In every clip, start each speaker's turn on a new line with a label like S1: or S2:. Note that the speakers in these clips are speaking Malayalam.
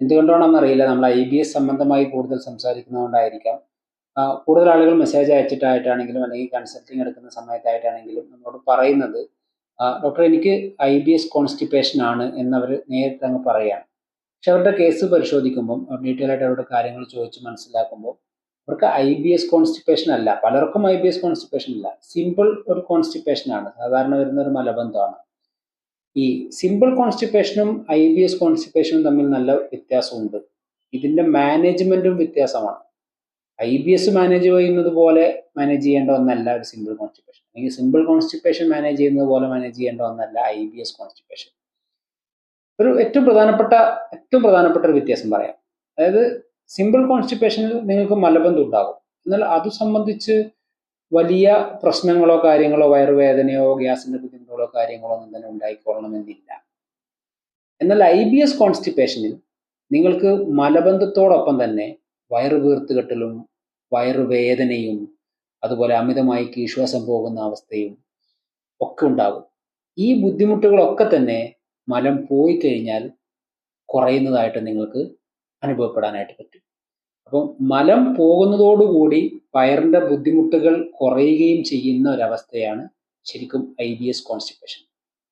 S1: എന്തുകൊണ്ടാണെന്ന് അറിയില്ല നമ്മൾ ഐ ബി എസ് സംബന്ധമായി കൂടുതൽ സംസാരിക്കുന്നതുകൊണ്ടായിരിക്കാം. കൂടുതൽ ആളുകൾ മെസ്സേജ് അയച്ചിട്ടായിട്ടാണെങ്കിലും അല്ലെങ്കിൽ കൺസൾട്ടിങ് എടുക്കുന്ന സമയത്തായിട്ടാണെങ്കിലും നമ്മളോട് പറയുന്നത് ഡോക്ടർ എനിക്ക് ഐ ബി എസ് കോൺസ്റ്റിപ്പേഷൻ ആണ് എന്നവർ നേരിട്ട് അങ്ങ് പറയുകയാണ് പക്ഷെ അവരുടെ കേസ് പരിശോധിക്കുമ്പം ഡീറ്റെയിൽ ആയിട്ട് അവരുടെ കാര്യങ്ങൾ ചോദിച്ച് മനസ്സിലാക്കുമ്പോൾ അവർക്ക് ഐ ബി എസ് കോൺസ്റ്റിപ്പേഷൻ അല്ല. പലർക്കും ഐ ബി എസ് കോൺസ്റ്റിപ്പേഷൻ അല്ല. സിമ്പിൾ ഒരു കോൺസ്റ്റിപ്പേഷൻ ആണ്. സാധാരണ വരുന്ന ഒരു മലബന്ധമാണ്. ഈ സിമ്പിൾ കോൺസ്റ്റിപ്പേഷനും ഐ ബി എസ് കോൺസ്റ്റിപ്പേഷനും തമ്മിൽ നല്ല വ്യത്യാസമുണ്ട്. ഇതിന്റെ മാനേജ്മെന്റും വ്യത്യാസമാണ്. ഐ ബി എസ് മാനേജ് ചെയ്യുന്നത് പോലെ മാനേജ് ചെയ്യേണ്ട ഒന്നല്ല ഒരു സിമ്പിൾ കോൺസ്റ്റിപ്പേഷൻ അല്ലെങ്കിൽ സിമ്പിൾ കോൺസ്റ്റിപ്പേഷൻ മാനേജ് ചെയ്യുന്നത് പോലെ മാനേജ് ചെയ്യേണ്ട ഒന്നല്ല ഐ ബി എസ് കോൺസ്റ്റിപ്പേഷൻ ഒരു ഏറ്റവും പ്രധാനപ്പെട്ട ഏറ്റവും പ്രധാനപ്പെട്ട ഒരു വ്യത്യാസം പറയാം. അതായത് സിമ്പിൾ കോൺസ്റ്റിപ്പേഷനിൽ നിങ്ങൾക്ക് മലബന്ധം ഉണ്ടാകും. എന്നാൽ അത് സംബന്ധിച്ച് വലിയ പ്രശ്നങ്ങളോ കാര്യങ്ങളോ വയറുവേദനയോ ഗ്യാസിന്റെ ബുദ്ധിമുട്ടുകളോ കാര്യങ്ങളോ ഒന്നും തന്നെ ഉണ്ടായിക്കൊള്ളണമെന്നില്ല. എന്നാൽ ഐ ബി എസ് കോൺസ്റ്റിപ്പേഷനിൽ നിങ്ങൾക്ക് മലബന്ധത്തോടൊപ്പം തന്നെ വയറ് വീർത്തുകെട്ടലും വയറുവേദനയും അതുപോലെ അമിതമായി കീശ്വാസം പോകുന്ന അവസ്ഥയും ഒക്കെ ഉണ്ടാകും. ഈ ബുദ്ധിമുട്ടുകളൊക്കെ തന്നെ മലം പോയി കഴിഞ്ഞാൽ കുറയുന്നതായിട്ട് നിങ്ങൾക്ക് അനുഭവപ്പെടാനായിട്ട് പറ്റും. അപ്പം മലം പോകുന്നതോടുകൂടി വയറിന്റെ ബുദ്ധിമുട്ടുകൾ കുറയുകയും ചെയ്യുന്ന ഒരവസ്ഥയാണ് ശരിക്കും ഐ ബി എസ് കോൺസ്റ്റിപ്പേഷൻ.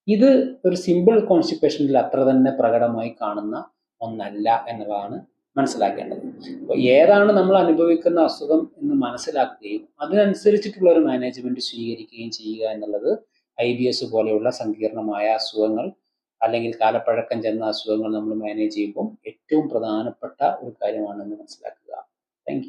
S1: ഇത് ഒരു സിമ്പിൾ കോൺസ്റ്റിപ്പേഷനിൽ അത്ര തന്നെ പ്രകടമായി കാണുന്ന ഒന്നല്ല എന്നതാണ് മനസ്സിലാക്കേണ്ടത്. അപ്പോൾ ഏതാണ് നമ്മൾ അനുഭവിക്കുന്ന അസുഖം എന്ന് മനസ്സിലാക്കുകയും അതിനനുസരിച്ചിട്ടുള്ള ഒരു മാനേജ്മെന്റ് സ്വീകരിക്കുകയും ചെയ്യുക എന്നുള്ളത് ഐ ബി എസ് പോലെയുള്ള സങ്കീർണമായ അസുഖങ്ങൾ അല്ലെങ്കിൽ കാലപ്പഴക്കം ചെന്ന അസുഖങ്ങൾ നമ്മൾ മാനേജ് ചെയ്യുമ്പോൾ ഏറ്റവും പ്രധാനപ്പെട്ട ഒരു കാര്യമാണെന്ന് മനസ്സിലാക്കുക. താങ്ക്